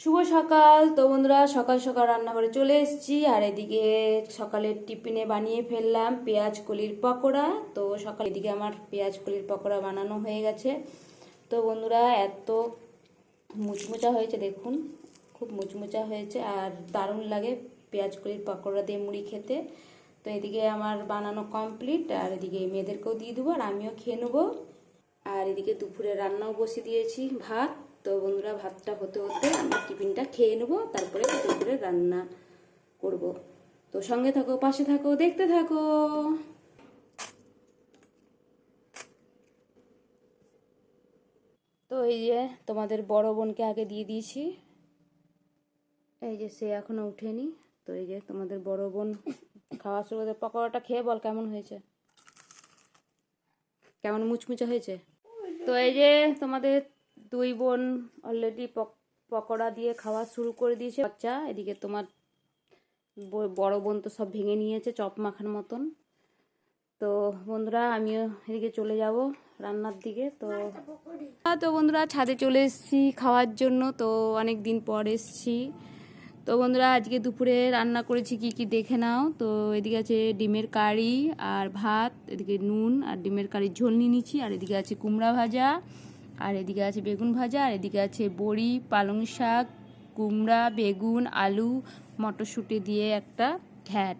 শুভ সকাল। তো বন্ধুরা, সকাল সকাল রান্নাঘরে চলে এসেছি। আর এদিকে সকালের টিফিনে বানিয়ে ফেললাম পেঁয়াজ কলির পকোড়া। তো সকাল এদিকে আমার পেঁয়াজ কলির পকোড়া বানানো হয়ে গেছে। তো বন্ধুরা, এত মুচমুচা হয়েছে, দেখুন। খুব মুচমুচা হয়েছে আর দারুণ লাগে পেঁয়াজ কলির পকোড়া দিয়ে মুড়ি খেতে। তো এদিকে আমার বানানো কমপ্লিট। আর এদিকে মেয়েদেরকেও দিয়ে দেবো আর আমিও খেয়ে নেব। আর এদিকে দুপুরে রান্নাও বসিয়ে দিয়েছি, ভাত। তো বন্ধুরা ভাতটা হতে হতে আমি টিফিনটা খেয়ে নেব, তারপরে দুপুরে রান্না করব। তো সঙ্গে থাকো, পাশে থাকো, দেখতে থাকো। তো এই যে তোমাদের বড় বোনকে আগে দিয়ে দিয়েছি। এই যে সে এখনও উঠেনি। তো এই যে তোমাদের বড় বোন খাওয়া শুরু করে পকোড়াটা খেয়ে বল, কেমন হয়েছে? কেমন মুচমুচে হয়েছে? তো এই যে তোমাদের দুই বোন অলরেডি পকোড়া দিয়ে খাওয়া শুরু করে দিয়েছে। বাচ্চা এদিকে তোমার বড় বোন তো সব ভেঙে নিয়েছে চপ মাখার মতন। তো বন্ধুরা আমিও এদিকে চলে যাব রান্নার দিকে। তো হ্যাঁ, তো বন্ধুরা ছাদে চলে এসেছি খাওয়ার জন্য। তো অনেক দিন পর এসেছি। তো বন্ধুরা আজকে দুপুরে রান্না করেছি কি কি দেখে নাও। তো এদিকে আছে ডিমের কারি আর ভাত এদিকে নুন আর ডিমের কারির ঝোল নিয়ে নিচ্ছি। আর এদিকে আছে কুমড়া ভাজা। আর এদিকে আছে বেগুন ভাজা, আর এদিকে আছে বড়ি, পালং শাক, কুমড়া, বেগুন, আলু, মটরশুঁটি দিয়ে একটা ঘ্যাট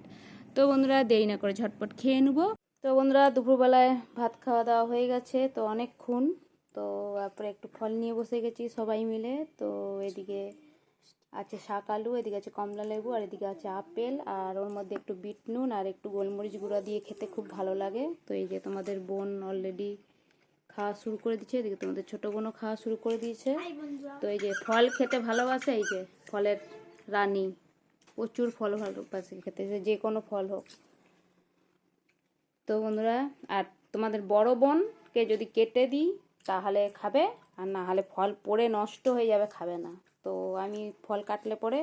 তো বন্ধুরা, দেরি না করে ঝটপট খেয়ে নেব। তো বন্ধুরা, দুপুরবেলায় ভাত খাওয়া দাওয়া হয়ে গেছে তো অনেকক্ষণ। তো তারপরে একটু ফল নিয়ে বসে গেছি সবাই মিলে। তো এদিকে আছে শাক আলু, এদিকে আছে কমলা লেবু, আর এদিকে আছে আপেল। আর ওর মধ্যে একটু বিট নুন আর একটু গোলমরিচ গুঁড়া দিয়ে খেতে খুব ভালো লাগে। তো এই যে তোমাদের বোন অলরেডি খাওয়া শুরু করে দিচ্ছে। এদিকে তোমাদের ছোট বোনও খাওয়া শুরু করে দিয়েছে। তো এই যে ফল খেতে ভালোবাসে এই যে ফলের রানী। প্রচুর ফল ভালোবাসে খেতে যে কোনো ফল হোক। তো বন্ধুরা আর তোমাদের বড় বোনকে যদি কেটে দিই তাহলে খাবে। আর না হলে ফল পড়ে নষ্ট হয়ে যাবে খাবে না। তো আমি ফল কাটলে পরে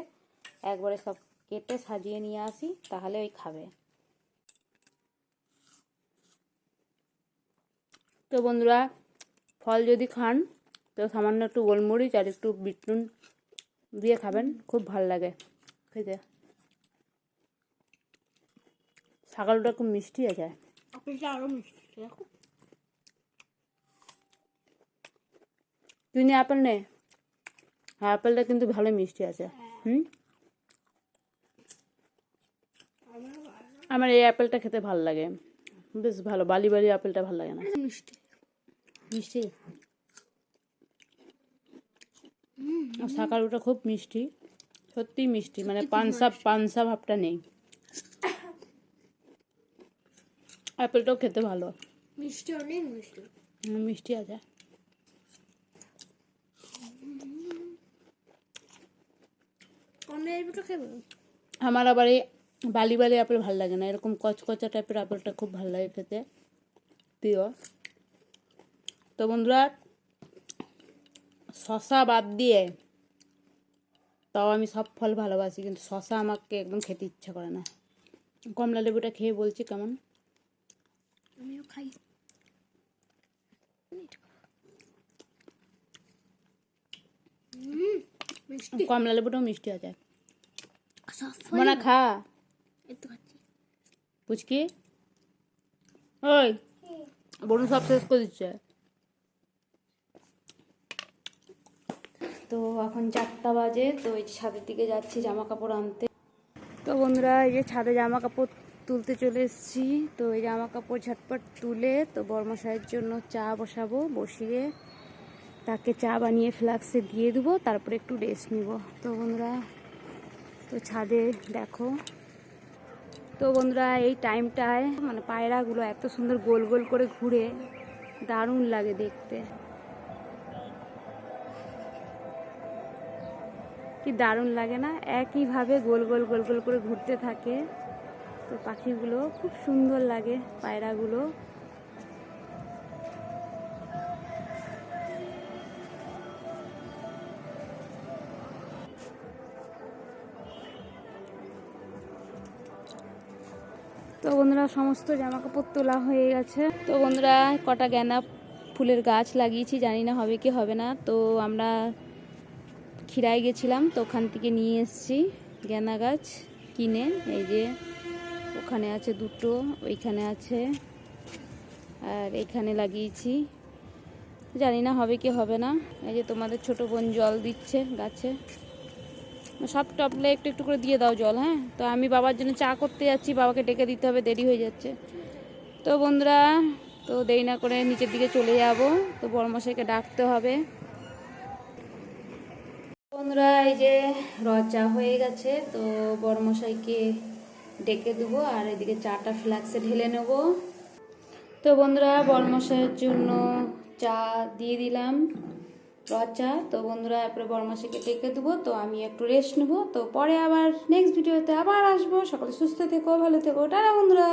একবারে সব কেটে সাজিয়ে নিয়ে আসি তাহলে ওই খাবে। তো বন্ধুরা ফল যদি খান তো সামান্য একটু গোলমরিচ আর একটু বিটনুন দিয়ে খাবেন খুব ভালো লাগে খেতে। ছাগলটা খুব মিষ্টি আছে নিয়ে আপেল নে। হ্যাঁ আপেলটা কিন্তু ভালো মিষ্টি আছে। হুম? আমার এই আপেলটা খেতে ভালো লাগে। বেশ ভালো বালি বালি আপেলটা ভালো লাগে না। মিষ্টি। মিষ্টি। শাকালুটা খুব মিষ্টি। সত্যি মিষ্টি মানে পানসা পানসা ভাবটা নেই। আপেলটাও খেতে ভালো। মিষ্টি অনেক মিষ্টি। মিষ্টি আছে। আমার আবার এই বালি বালি আপেল ভালো লাগে না। এরকম কচকচা টাইপের আপেলটা খুব ভালো লাগে খেতে। প্রিয়। তো বন্ধুরা শশা বাদ দিয়ে তাও আমি সব ফল ভালোবাসি কিন্তু শশা আমাকে একদম খেতে ইচ্ছা করে না। কমলা লেবুটা খেয়ে বলছি কেমন? আমিও খাই। মিষ্টি। কমলা লেবুটাও মিষ্টি আছে মনে খা। পুচকি? ওই বরুণ সব শেষ করে দিচ্ছে। তো এখন চারটা বাজে, তো এই ছাদের দিকে যাচ্ছি জামা কাপড় আনতে। তো বন্ধুরা, এই যে ছাদে জামা কাপড় তুলতে চলে এসেছি। তো এই জামা কাপড় ঝটপট তুলে তো বর্মশাইয়ের জন্য চা বসাবো, বসিয়ে তাকে চা বানিয়ে ফ্লাক্সে দিয়ে দেবো, তারপরে একটু রেস্ট নিব। তো বন্ধুরা, তো ছাদে দেখো। তো বন্ধুরা, এই টাইমটায় মানে পায়রাগুলো এত সুন্দর গোল গোল করে ঘুরে, দারুণ লাগে দেখতে। কি দারুণ লাগে না? একইভাবে গোল গোল গোল গোল করে ঘুরতে থাকে। তো পাখিগুলো খুব সুন্দর লাগে, পায়রাগুলো। তো বন্ধুরা, সমস্ত জামা কাপড় তোলা হয়ে গেছে। তো বন্ধুরা, কটা গেনা ফুলের গাছ লাগিয়েছি, জানি না হবে কি হবে না। তো আমরা খিরাই গেছিলাম, তো ওখান থেকে নিয়ে এসেছি গেঁদা গাছ কিনে। এই যে ওখানে আছে দুটো, ওইখানে আছে আর এখানে লাগিয়েছি। জানি না হবে কি হবে না। এই যে তোমাদের ছোট বোন জল দিচ্ছে গাছে। সব টপলে একটু একটু করে দিয়ে দাও জল হ্যাঁ? তো আমি বাবার জন্য চা করতে যাচ্ছি, বাবাকে ডেকে দিতে হবে, দেরি হয়ে যাচ্ছে। তো বন্ধুরা, তো দেরি না করে নিচের দিকে চলে যাব। তো বড়মশাইকে ডাকতে হবে। বন্ধুরা এই যে রচা হয়ে গেছে, তো বড়মশাইকে ডেকে দেবো আর এদিকে চাটা ফ্লাক্সে ঢেলে নেব। তো বন্ধুরা, বড়মশাইয়ের জন্য চা দিয়ে দিলাম রচা তো বন্ধুরা, এরপরে বড়মশাইকে ডেকে দেবো, তো আমি একটু রেস্ট নেব। তো পরে আবার নেক্সট ভিডিওতে আবার আসব। সকলে সুস্থ থেকো, ভালো থেকো। টাটা বন্ধুরা!